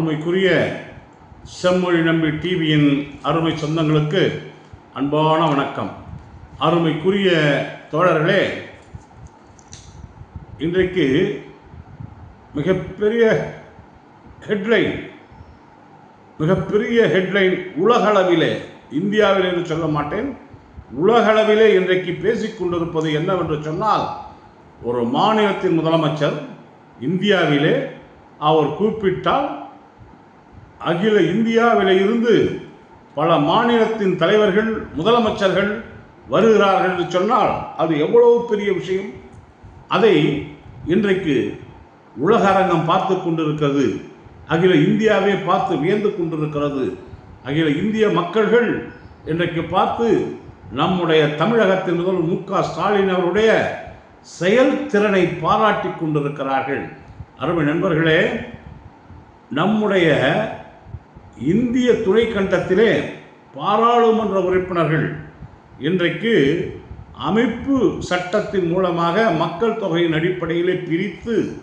அருமைக்குரிய செம்மொழி நம்பி டிவியின் அருமை சொந்தங்களுக்கு அன்பான வணக்கம். அருமைக்குரிய தோழர்களே இன்றைக்கு மிகப்பெரிய ஹெட்லைன் மிகப்பெரிய ஹெட்லைன் உலகளவிலே இந்தியாவில் என்று சொல்ல மாட்டேன் உலகளவிலே இன்றைக்கு பேசிக் கொண்டிருப்பது என்னவென்று சொன்னால் ஒரு மாநிலத்தின் முதலமைச்சர் இந்தியாவிலே அவர் கூப்பிட்டால் அகில இந்தியாவிலே இருந்து பல மாநிலத்தின் தலைவர்கள் முதலமைச்சர்கள் வருகிறார்கள் என்று சொன்னால் அது எவ்வளவு பெரிய விஷயம்? அதை இன்றைக்கு உலக அரங்கம் பார்த்து கொண்டிருக்கிறது. அகில இந்தியாவே பார்த்து வியந்து கொண்டிருக்கிறது. அகில இந்திய மக்கள்கள் இன்றைக்கு பார்த்து நம்முடைய தமிழகத்தின் முதல் மு க ஸ்டாலின் அவருடைய செயல்திறனை பாராட்டி கொண்டிருக்கிறார்கள். அருமை நண்பர்களே நம்முடைய இந்திய துணைக்கண்டத்திலே பாராளுமன்ற உறுப்பினர்கள் இன்றைக்கு அமைப்பு சட்டத்தின் மூலமாக மக்கள் தொகையின் அடிப்படையிலே பிரித்து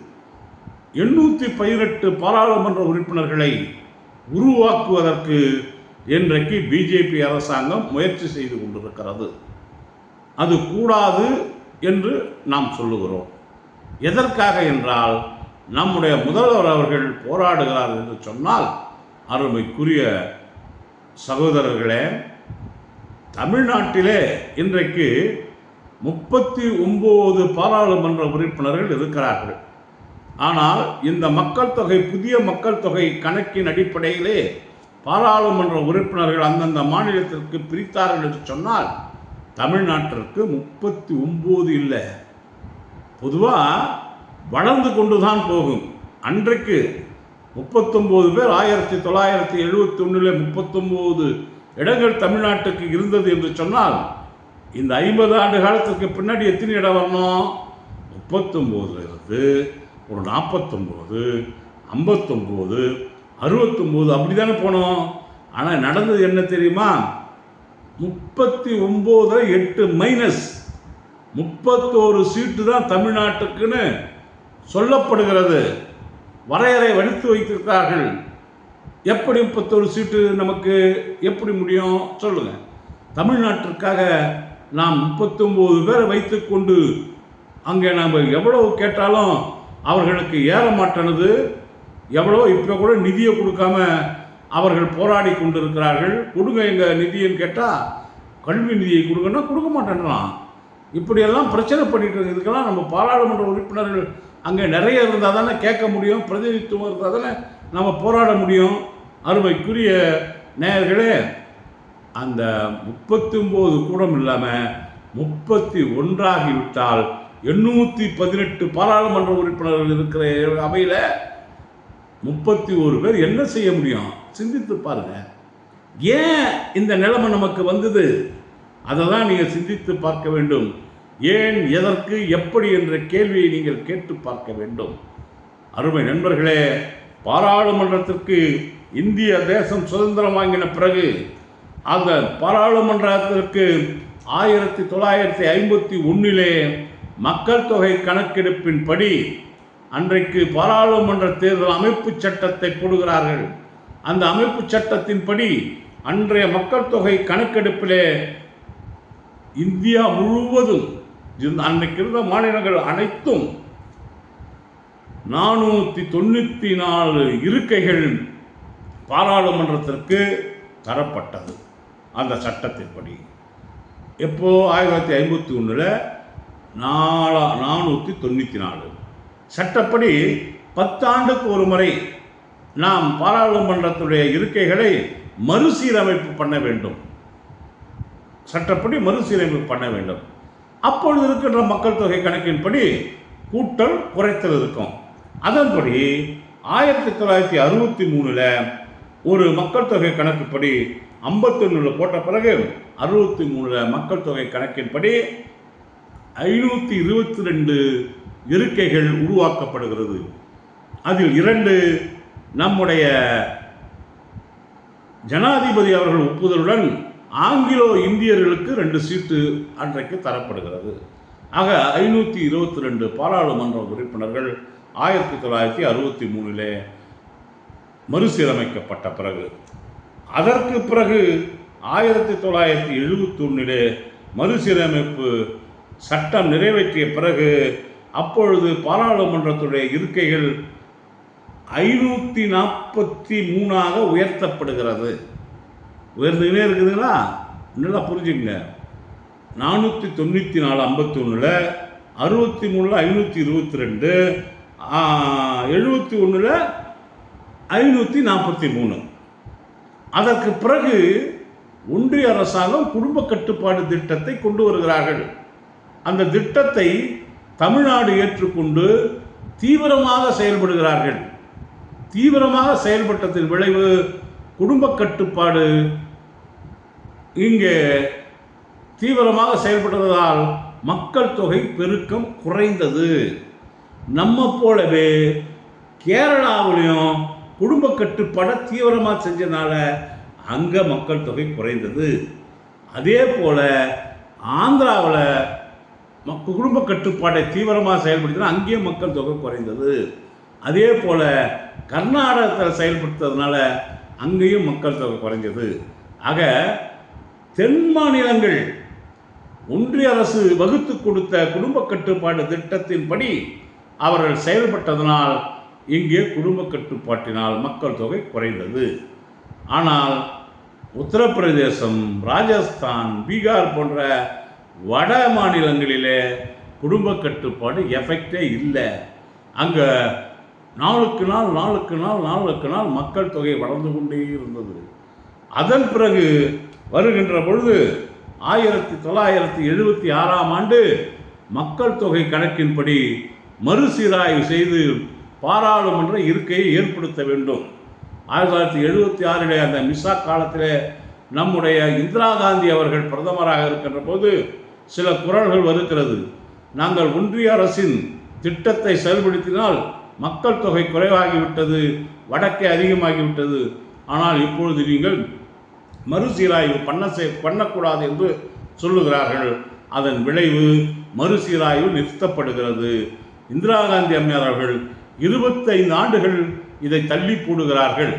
எண்ணூற்றி பதினெட்டு பாராளுமன்ற உறுப்பினர்களை உருவாக்குவதற்கு இன்றைக்கு பிஜேபி அரசாங்கம் முயற்சி செய்து கொண்டிருக்கிறது. அது கூடாது என்று நாம் சொல்லுகிறோம். எதற்காக என்றால் நம்முடைய முதல்வர் அவர்கள் போராடுகிறார் என்று சொன்னால் அருமைக்குரிய சகோதரர்களே தமிழ்நாட்டிலே இன்றைக்கு முப்பத்தி ஒம்பது பாராளுமன்ற உறுப்பினர்கள் இருக்கிறார்கள். ஆனால் இந்த மக்கள் தொகை புதிய மக்கள் தொகை கணக்கின் அடிப்படையிலே பாராளுமன்ற உறுப்பினர்கள் அந்தந்த மாநிலத்திற்கு பிரித்தார்கள் என்று சொன்னால் தமிழ்நாட்டிற்கு முப்பத்தி ஒம்பது இல்லை. பொதுவாக வளர்ந்து கொண்டு தான் போகும். அன்றைக்கு முப்பத்தொம்போது பேர் ஆயிரத்தி தொள்ளாயிரத்தி எழுபத்தி ஒன்றில் முப்பத்தொம்போது இடங்கள் தமிழ்நாட்டுக்கு இருந்தது என்று சொன்னால் இந்த ஐம்பது ஆண்டு காலத்துக்கு பின்னாடி எத்தனை இடம் வரணும்? முப்பத்தொம்போதுல இருந்து ஒரு நாற்பத்தொம்போது ஐம்பத்தொம்போது அறுபத்தொம்போது அப்படி தானே போனோம். ஆனால் நடந்தது என்ன தெரியுமா? முப்பத்தி ஒம்போதுல எட்டு மைனஸ் முப்பத்தோரு சீட்டு தான் தமிழ்நாட்டுக்குன்னு சொல்லப்படுகிறது. வரையறை வடித்து வைத்திருக்கிறார்கள். எப்படி முப்பத்தொரு சீட்டு நமக்கு எப்படி முடியும்? சொல்லுங்க. தமிழ்நாட்டிற்காக நாம் முப்பத்தொம்போது பேரை வைத்துக்கொண்டு அங்கே நாம் எவ்வளவு கேட்டாலும் அவர்களுக்கு ஏற மாட்டேனது. எவ்வளோ இப்போ கூட நிதியை கொடுக்காம அவர்கள் போராடி கொண்டிருக்கிறார்கள். கொடுங்க எங்கள் நிதின்னு கேட்டால் கல்வி நிதியை கொடுங்கன்னா கொடுக்க மாட்டேன்றான். இப்படியெல்லாம் பிரச்சனை பண்ணிட்டு இருக்கு இதுக்கெல்லாம் நம்ம பாராளுமன்ற உறுப்பினர்கள் அங்கே நிறைய இருந்தால் தானே கேட்க முடியும் பிரதிநிதித்துவம் இருந்தால் தானே நம்ம போராட முடியும். அருமைக்குரிய நேயர்களே அந்த முப்பத்தி ஒம்பது கூடம் இல்லாமல் முப்பத்தி ஒன்றாகிவிட்டால் எண்ணூற்றி பதினெட்டு பாராளுமன்ற உறுப்பினர்கள் இருக்கிற அவையில் முப்பத்தி ஒரு பேர் என்ன செய்ய முடியும்? சிந்தித்து பாருங்க. ஏன் இந்த நிலைமை நமக்கு வந்தது? அதை தான் நீங்கள் சிந்தித்து பார்க்க வேண்டும். ஏன் எதற்கு எப்படி என்ற கேள்வியை நீங்கள் கேட்டு பார்க்க வேண்டும். அருமை நண்பர்களே பாராளுமன்றத்திற்கு இந்திய தேசம் சுதந்திரம் வாங்கின பிறகு அந்த பாராளுமன்றத்திற்கு ஆயிரத்தி தொள்ளாயிரத்தி ஐம்பத்தி ஒன்றிலே மக்கள் தொகை கணக்கெடுப்பின்படி அன்றைக்கு பாராளுமன்ற தேர்தல் அமைப்பு சட்டத்தை போடுகிறார்கள். அந்த அமைப்பு சட்டத்தின்படி அன்றைய மக்கள் தொகை கணக்கெடுப்பிலே இந்தியா முழுவதும் இருந்த அன்றைக்கு இருந்த மாநிலங்கள் அனைத்தும் நானூற்றி தொண்ணூற்றி நாலு இருக்கைகள் பாராளுமன்றத்திற்கு தரப்பட்டது அந்த சட்டத்தின்படி. எப்போ? ஆயிரத்தி ஐம்பத்தி ஒன்றில் நாலா நானூற்றி தொண்ணூற்றி நாலு. சட்டப்படி பத்தாண்டுக்கு ஒரு முறை நாம் பாராளுமன்றத்துடைய இருக்கைகளை மறுசீரமைப்பு பண்ண வேண்டும். சட்டப்படி மறுசீரமைப்பு பண்ண வேண்டும். அப்பொழுது இருக்கின்ற மக்கள் தொகை கணக்கின்படி கூட்டல் குறைத்தல் இருக்கும். அதன்படி ஆயிரத்தி தொள்ளாயிரத்தி அறுபத்தி மூணில் ஒரு மக்கள் தொகை கணக்குப்படி ஐம்பத்தொன்னில் போட்ட பிறகு அறுபத்தி மூணில் மக்கள் தொகை கணக்கின்படி ஐநூற்றி இருபத்தி ரெண்டு இருக்கைகள் உருவாக்கப்படுகிறது. அதில் இரண்டு நம்முடைய ஜனாதிபதி அவர்கள் ஒப்புதலுடன் ஆங்கிலோ இந்தியர்களுக்கு ரெண்டு சீட்டு அன்றைக்கு தரப்படுகிறது. ஆக ஐநூற்றி இருபத்தி ரெண்டு பாராளுமன்ற உறுப்பினர்கள் ஆயிரத்தி தொள்ளாயிரத்தி அறுபத்தி மூணிலே மறுசீரமைக்கப்பட்ட பிறகு அதற்கு பிறகு ஆயிரத்தி தொள்ளாயிரத்தி எழுபத்தொன்னிலே மறுசீரமைப்பு சட்டம் நிறைவேற்றிய பிறகு அப்பொழுது பாராளுமன்றத்துடைய இருக்கைகள் ஐநூற்றி நாற்பத்தி மூணாக உயர்த்தப்படுகிறது. உயர்ந்துக்கினே இருக்குதுங்களா? நல்லா புரிஞ்சுங்க நானூற்றி தொண்ணூற்றி நாலு ஐம்பத்தி ஒன்றில் அறுபத்தி மூணில் ஐநூற்றி இருபத்தி ரெண்டு எழுபத்தி ஒன்றில் ஐநூற்றி நாற்பத்தி மூணு அதற்கு பிறகு ஒன்றிய அரசாங்கம் குடும்ப கட்டுப்பாடு திட்டத்தை கொண்டு வருகிறார்கள். அந்த திட்டத்தை தமிழ்நாடு ஏற்றுக்கொண்டு தீவிரமாக செயல்படுகிறார்கள். தீவிரமாக செயல்பட்டதின் விளைவு குடும்ப கட்டுப்பாடு இங்கே தீவிரமாக செயல்பட்டதால் மக்கள் தொகை பெருக்கம் குறைந்தது. நம்ம போலவே கேரளாவிலையும் குடும்ப கட்டுப்பாடை தீவிரமாக செஞ்சனால அங்கே மக்கள் தொகை குறைந்தது. அதே போல் ஆந்திராவில் மக் குடும்ப கட்டுப்பாட்டை தீவிரமாக செயல்படுத்தினா அங்கேயும் மக்கள் தொகை குறைந்தது. அதே போல் கர்நாடகத்தில் செயல்படுத்துறதுனால அங்கேயும் மக்கள் தொகை குறைஞ்சது. ஆக தென் மாநிலங்கள் ஒன்றிய அரசு வகுத்து கொடுத்த குடும்ப கட்டுப்பாடு திட்டத்தின்படி அவர்கள் செயல்பட்டதனால் இங்கே குடும்ப கட்டுப்பாட்டினால் மக்கள் தொகை குறைந்தது. ஆனால் உத்தரப்பிரதேசம் ராஜஸ்தான் பீகார் போன்ற வட மாநிலங்களிலே குடும்ப கட்டுப்பாடு எஃபெக்டே இல்லை. அங்கே நாளுக்கு நாள் நாளுக்கு நாள் நாளுக்கு நாள் மக்கள் தொகை வளர்ந்து கொண்டே இருந்தது. அதன் பிறகு வருகின்ற பொழுது ஆயிரத்தி தொள்ளாயிரத்தி எழுபத்தி ஆறாம் ஆண்டு மக்கள் தொகை கணக்கின்படி மறுசீராய்வு செய்து பாராளுமன்ற இருக்கையை ஏற்படுத்த வேண்டும். ஆயிரத்தி தொள்ளாயிரத்தி எழுபத்தி ஆறிலே அந்த மிசா காலத்தில் நம்முடைய இந்திரா காந்தி அவர்கள் பிரதமராக இருக்கின்ற போது சில குரல்கள் வருகிறது. நாங்கள் ஒன்றிய அரசின் திட்டத்தை செயல்படுத்தினால் மக்கள் தொகை குறைவாகிவிட்டது வடக்கே அதிகமாகிவிட்டது. ஆனால் இப்பொழுது நீங்கள் மறுசீராய்வு பண்ண செய் பண்ணக்கூடாது என்று சொல்லுகிறார்கள். அதன் விளைவு மறுசீராய்வு நிறுத்தப்படுகிறது. இந்திரா காந்தி அம்மையார் அவர்கள் இருபத்தைந்து ஆண்டுகள் இதை தள்ளி போடுகிறார்கள்.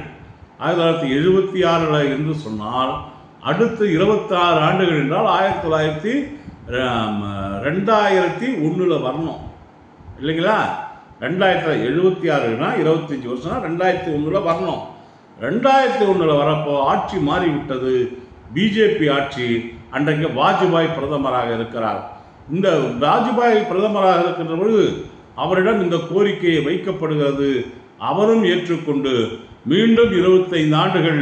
ஆயிரத்தி தொள்ளாயிரத்தி எழுபத்தி ஆறில் என்று சொன்னால் அடுத்து இருபத்தாறு ஆண்டுகள் என்றால் ஆயிரத்தி தொள்ளாயிரத்தி ரெண்டாயிரத்தி ஒன்றில் வரணும். இல்லைங்களா? ரெண்டாயிரத்தி எழுபத்தி ஆறுனா இருபத்தஞ்சி வருஷம்னா ரெண்டாயிரத்தி ஒன்றில் வரணும். ரெண்டாயிரத்தி ஒன்றில் வரப்போ ஆட்சி மாறிவிட்டது. பிஜேபி ஆட்சி அன்றைக்கு வாஜ்பாய் பிரதமராக இருக்கிறார். இந்த வாஜ்பாய் பிரதமராக இருக்கின்ற பொழுது அவரிடம் இந்த கோரிக்கையை வைக்கப்படுகிறது. அவரும் ஏற்றுக்கொண்டு மீண்டும் இருபத்தைந்து ஆண்டுகள்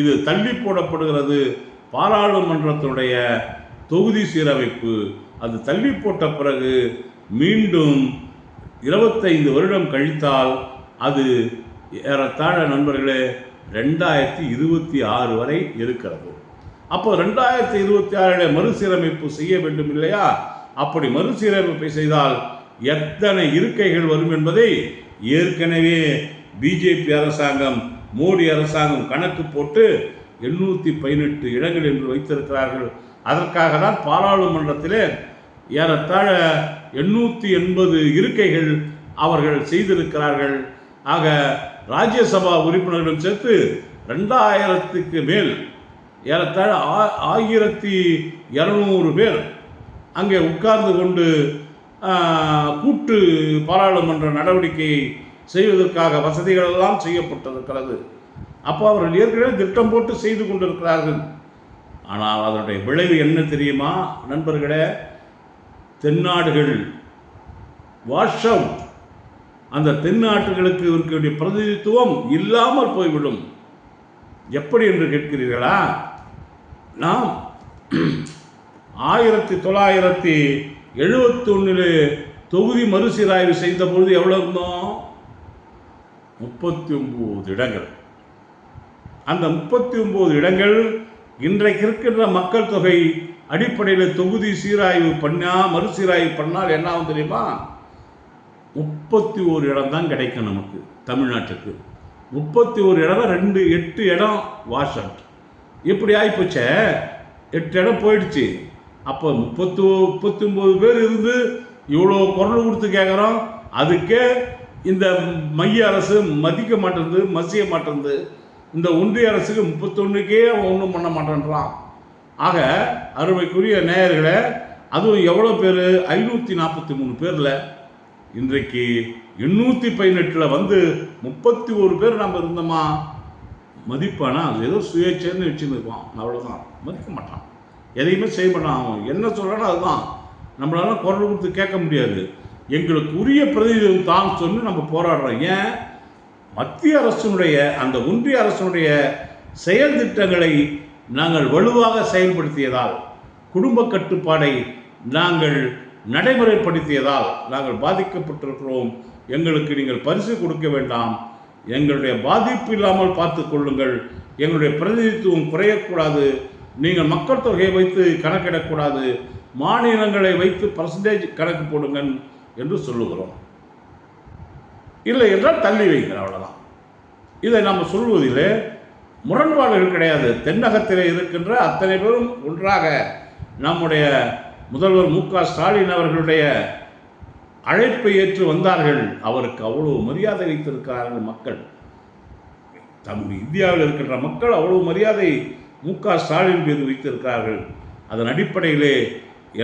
இது தள்ளி போடப்படுகிறது. பாராளுமன்றத்தினுடைய தொகுதி சீரமைப்பு அது தள்ளி போட்ட பிறகு மீண்டும் இருபத்தைந்து வருடம் கழித்தால் அது ஏறத்தாழ நண்பர்களே ரெண்டாயிரத்தி இருபத்தி ஆறு வரை இருக்கிறது. அப்போ ரெண்டாயிரத்தி இருபத்தி ஆறில் மறுசீரமைப்பு செய்ய வேண்டும் இல்லையா? அப்படி மறுசீரமைப்பை செய்தால் எத்தனை இருக்கைகள் வரும் என்பதை ஏற்கனவே பிஜேபி அரசாங்கம் மோடி அரசாங்கம் கணக்கு போட்டு எண்ணூற்றி பதினெட்டு இடங்கள் என்று வைத்திருக்கிறார்கள். அதற்காக தான் பாராளுமன்றத்திலே ஏறத்தாழ எண்ணூற்றி எண்பது இருக்கைகள் அவர்கள் செய்திருக்கிறார்கள். ஆக ராஜ்யசபா உறுப்பினர்களும் சேர்த்து ரெண்டாயிரத்துக்கு மேல் ஏறத்தாழ ஆ- ஆயிரத்தி இரநூறு பேர் அங்கே உட்கார்ந்து கொண்டு கூட்டு பாராளுமன்ற நடவடிக்கையை செய்வதற்காக வசதிகள் எல்லாம் செய்யப்பட்டிருக்கிறது. அப்போ அவர்கள் ஏற்கனவே திட்டம் போட்டு செய்து கொண்டிருக்கிறார்கள். ஆனால் அதனுடைய விளைவு என்ன தெரியுமா? நண்பர்களே தென்னாடுகள் வாஷ் அவுட். அந்த தென்னாட்டுகளுக்கு இருக்கக்கூடிய பிரதிநிதித்துவம் இல்லாமல் போய்விடும். எப்படி என்று கேட்கிறீர்களா? நாம் ஆயிரத்தி தொள்ளாயிரத்தி எழுபத்தொன்னில் தொகுதி மறுசீராய்வு செய்த பொழுது எவ்வளோ இருந்தோம்? முப்பத்தி ஒம்பது இடங்கள். அந்த முப்பத்தி ஒம்பது இடங்கள் இன்றைக்கு இருக்கின்ற மக்கள் தொகை அடிப்படையில் தொகுதி சீராய்வு பண்ணால் மறுசீராய்வு பண்ணால் என்ன ஆகும் தெரியுமா? முப்பத்தி ஒரு இடம் தான் கிடைக்கும் நமக்கு தமிழ்நாட்டுக்கு. முப்பத்தி ஒரு இடம் ரெண்டு எட்டு இடம் வாஷ் அவுட் இப்படி ஆகிப்போச்சே எட்டு இடம் போயிடுச்சு. அப்போ முப்பத்து முப்பத்தி ஒம்பது பேர் இருந்து இவ்வளோ குரல் கொடுத்து கேட்குறோம். அதுக்கே இந்த மைய அரசு மதிக்க மாட்டேங்குது மசிய மாட்டேங்குது இந்த ஒன்றிய அரசுக்கு முப்பத்தொன்றுக்கே அவன் ஒன்றும் பண்ண மாட்டேன்றான். ஆக அருமைக்குரிய நேயர்களே அதுவும் எவ்வளோ பேர்? ஐநூற்றி நாற்பத்தி மூணு பேரில். இன்றைக்கு எண்ணூற்றி பதினெட்டில் வந்து முப்பத்தி ஒரு பேர் நம்ம இருந்தோமா? மதிப்பானா? அது ஏதோ சுயேட்சைன்னு வச்சுன்னு அவ்வளோதான் மதிக்க மாட்டான். எதையுமே செய்ய மாட்டான். அவன் என்ன சொல்கிறானோ அதுதான். நம்மளால குரல் கொடுத்து கேட்க முடியாது. எங்களுக்கு உரிய பிரதிநிதித்துவம் தான் சொல்லி நம்ம போராடுறோம். ஏன்? மத்திய அரசினுடைய அந்த ஒன்றிய அரசினுடைய செயல் திட்டங்களை நாங்கள் வலுவாக செயல்படுத்தியதால் குடும்ப கட்டுப்பாடை நாங்கள் நடைமுறைப்படுத்தியதால் நாங்கள் பாதிக்கப்பட்டிருக்கிறோம். எங்களுக்கு நீங்கள் பரிசு கொடுக்க வேண்டாம். எங்களுடைய பாதிப்பு இல்லாமல் பார்த்து கொள்ளுங்கள். எங்களுடைய பிரதிநிதித்துவம் குறையக்கூடாது. நீங்கள் மக்கள் தொகையை வைத்து கணக்கிடக்கூடாது. மாநிலங்களை வைத்து பர்சன்டேஜ் கணக்கு போடுங்கள் என்று சொல்லுகிறோம். இல்லை என்றால் தள்ளி வைங்க அவ்வளோதான் இதை நாம் சொல்வதிலே முரண்பாடுகள் கிடையாது. தென்னகத்தில் இருக்கின்ற அத்தனை பேரும் ஒன்றாக நம்முடைய முதல்வர் மு க ஸ்டாலின் அவர்களுடைய அழைப்பை ஏற்று வந்தார்கள். அவருக்கு அவ்வளவு மரியாதை வைத்திருக்கிறார்கள் மக்கள். தம் இந்தியாவில் இருக்கின்ற மக்கள் அவ்வளவு மரியாதை மு க ஸ்டாலின் மீது வைத்திருக்கிறார்கள். அதன் அடிப்படையிலே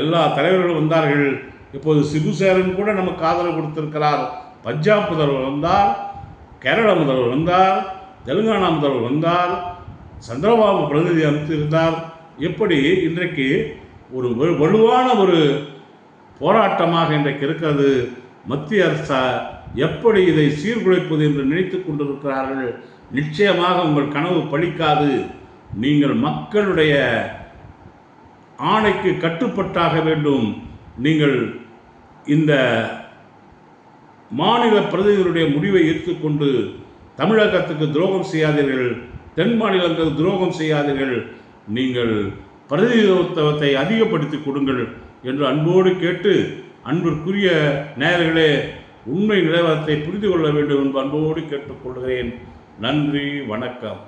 எல்லா தலைவர்களும் வந்தார்கள். இப்போது சிபுசேரன் கூட நமக்கு ஆதரவு கொடுத்திருக்கிறார். பஞ்சாப் முதல்வர் வந்தார் கேரள முதல்வர் வந்தார் தெலுங்கானா முதல்வர் வந்தார் சந்திரபாபு பிரதிநிதி அனுப்பியிருந்தார் எப்படி இன்றைக்கு ஒரு வலு- வலுவான ஒரு போராட்டமாக இன்றைக்கு இருக்கிறது. மத்திய அரசா எப்படி இதை சீர்குலைப்பது என்று நினைத்து கொண்டிருக்கிறார்கள்? நிச்சயமாக உங்கள் கனவு பழிக்காது. நீங்கள் மக்களுடைய ஆணைக்கு கட்டுப்பட்டாக வேண்டும். நீங்கள் இந்த மாநில பிரதிநிதிகளுடைய முடிவை ஏற்றுக்கொண்டு தமிழகத்துக்கு துரோகம் செய்யாதீர்கள். தென் மாநிலங்களுக்கு துரோகம் செய்யாதீர்கள். நீங்கள் பிரதிநிதித்துவத்தை அதிகப்படுத்தி கொடுங்கள் என்று அன்போடு கேட்டு அன்பிற்குரிய நேயர்களே உண்மை நிலவரத்தை புரிந்து கொள்ள வேண்டும் என்று அன்போடு கேட்டுக்கொள்கிறேன் நன்றி வணக்கம்.